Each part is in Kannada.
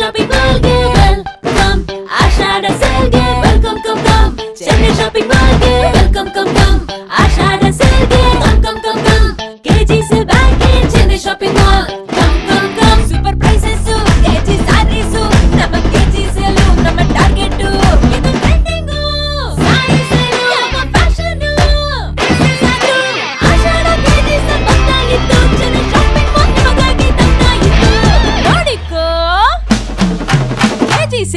Tropical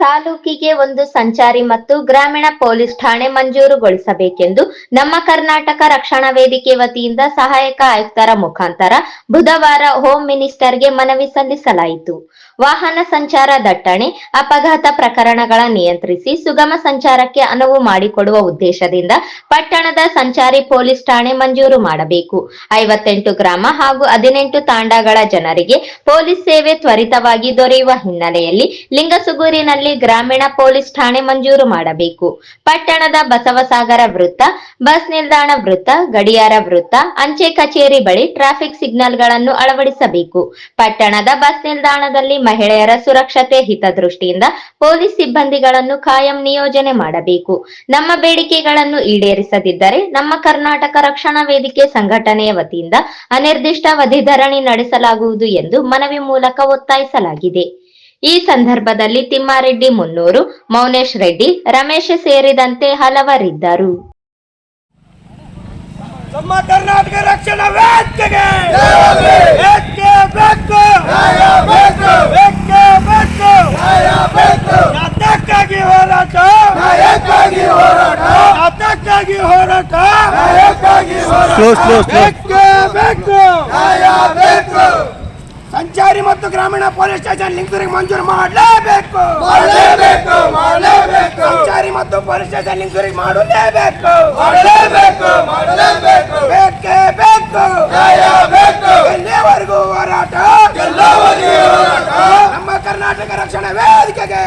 ತಾಲೂಕಿಗೆ ಒಂದು ಸಂಚಾರಿ ಮತ್ತು ಗ್ರಾಮೀಣ ಪೊಲೀಸ್ ಠಾಣೆ ಮಂಜೂರುಗೊಳಿಸಬೇಕೆಂದು ನಮ್ಮ ಕರ್ನಾಟಕ ರಕ್ಷಣಾ ವೇದಿಕೆ ವತಿಯಿಂದ ಸಹಾಯಕ ಆಯುಕ್ತರ ಮುಖಾಂತರ ಬುಧವಾರ ಹೋಮ್ ಮಿನಿಸ್ಟರ್ಗೆ ಮನವಿ ಸಲ್ಲಿಸಲಾಯಿತು. ವಾಹನ ಸಂಚಾರ ದಟ್ಟಣೆ, ಅಪಘಾತ ಪ್ರಕರಣಗಳ ನಿಯಂತ್ರಿಸಿ ಸುಗಮ ಸಂಚಾರಕ್ಕೆ ಅನುವು ಮಾಡಿಕೊಡುವ ಉದ್ದೇಶದಿಂದ ಪಟ್ಟಣದ ಸಂಚಾರಿ ಪೊಲೀಸ್ ಠಾಣೆ ಮಂಜೂರು ಮಾಡಬೇಕು. ಐವತ್ತೆಂಟು ಗ್ರಾಮ ಹಾಗೂ ಹದಿನೆಂಟು ತಾಂಡಗಳ ಜನರಿಗೆ ಪೊಲೀಸ್ ಸೇವೆ ತ್ವರಿತವಾಗಿ ದೊರೆಯುವ ಹಿನ್ನೆಲೆಯಲ್ಲಿ ಲಿಂಗಸುಗೂರಿನಲ್ಲಿ ಗ್ರಾಮೀಣ ಪೊಲೀಸ್ ಠಾಣೆ ಮಂಜೂರು ಮಾಡಬೇಕು. ಪಟ್ಟಣದ ಬಸವಸಾಗರ ವೃತ್ತ, ಬಸ್ ನಿಲ್ದಾಣ ವೃತ್ತ, ಗಡಿಯಾರ ವೃತ್ತ, ಅಂಚೆ ಕಚೇರಿ ಬಳಿ ಟ್ರಾಫಿಕ್ ಸಿಗ್ನಲ್ಗಳನ್ನು ಅಳವಡಿಸಬೇಕು. ಪಟ್ಟಣದ ಬಸ್ ನಿಲ್ದಾಣದಲ್ಲಿ ಮಹಿಳೆಯರ ಸುರಕ್ಷತೆ ಹಿತದೃಷ್ಟಿಯಿಂದ ಪೊಲೀಸ್ ಸಿಬ್ಬಂದಿಗಳನ್ನು ಕಾಯಂ ನಿಯೋಜನೆ ಮಾಡಬೇಕು. ನಮ್ಮ ಬೇಡಿಕೆಗಳನ್ನು ಈಡೇರಿಸದಿದ್ದರೆ ನಮ್ಮ ಕರ್ನಾಟಕ ರಕ್ಷಣಾ ವೇದಿಕೆ ಸಂಘಟನೆಯ ವತಿಯಿಂದ ಅನಿರ್ದಿಷ್ಟಾವಧಿ ಧರಣಿ ನಡೆಸಲಾಗುವುದು ಎಂದು ಮನವಿ ಮೂಲಕ ಒತ್ತಾಯಿಸಲಾಗಿದೆ. ಈ ಸಂದರ್ಭದಲ್ಲಿ ತಿಮ್ಮಾರೆಡ್ಡಿ ಮುನ್ನೂರು ಮೌನೇಶ್ ರೆಡ್ಡಿ ರಮೇಶ್ ಸೇರಿದಂತೆ ಹಲವರಿದ್ದರು. ನಮ್ಮ ಕರ್ನಾಟಕ ರಕ್ಷಣಾ ವೇದಿಕೆಗೆ! ಏಕೆ ಬೇಕು? ಏಕೆ ಬೇಕು? ಅದಕ್ಕಾಗಿ ಹೋರಾಟ? ಅದಕ್ಕಾಗಿ ಹೋರಾಟ? ಏಕೆ ಬೇಕು? ಸಂಚಾರಿ ಮತ್ತು ಗ್ರಾಮೀಣ ಪೊಲೀಸ್ ಸ್ಟೇಷನ್ ಲಿಂಕ್ ಮಂಜೂರು ಮಾಡಲೇಬೇಕು. ಮಾಡಲೇಬೇಕು ಮಾಡಲೇಬೇಕು. ಸಂಚಾರಿ ಮತ್ತು ಪೊಲೀಸ್ ಸ್ಟೇಷನ್ ಲಿಂಕ್ ಮಾಡಲೇಬೇಕು. ಮಾಡಲೇಬೇಕು ಮಾಡಲೇಬೇಕು. ಬೇಕೇ ಬೇಕು. ನ್ಯಾಯ ಬೇಕು. ಎಲ್ಲೆವರೆಗೂ ಹೋರಾಟ? ಎಲ್ಲವರೆಗೂ ಹೋರಾಟ? ನಮ್ಮ ಕರ್ನಾಟಕ ರಕ್ಷಣಾ ವೇದಿಕೆಗೆ.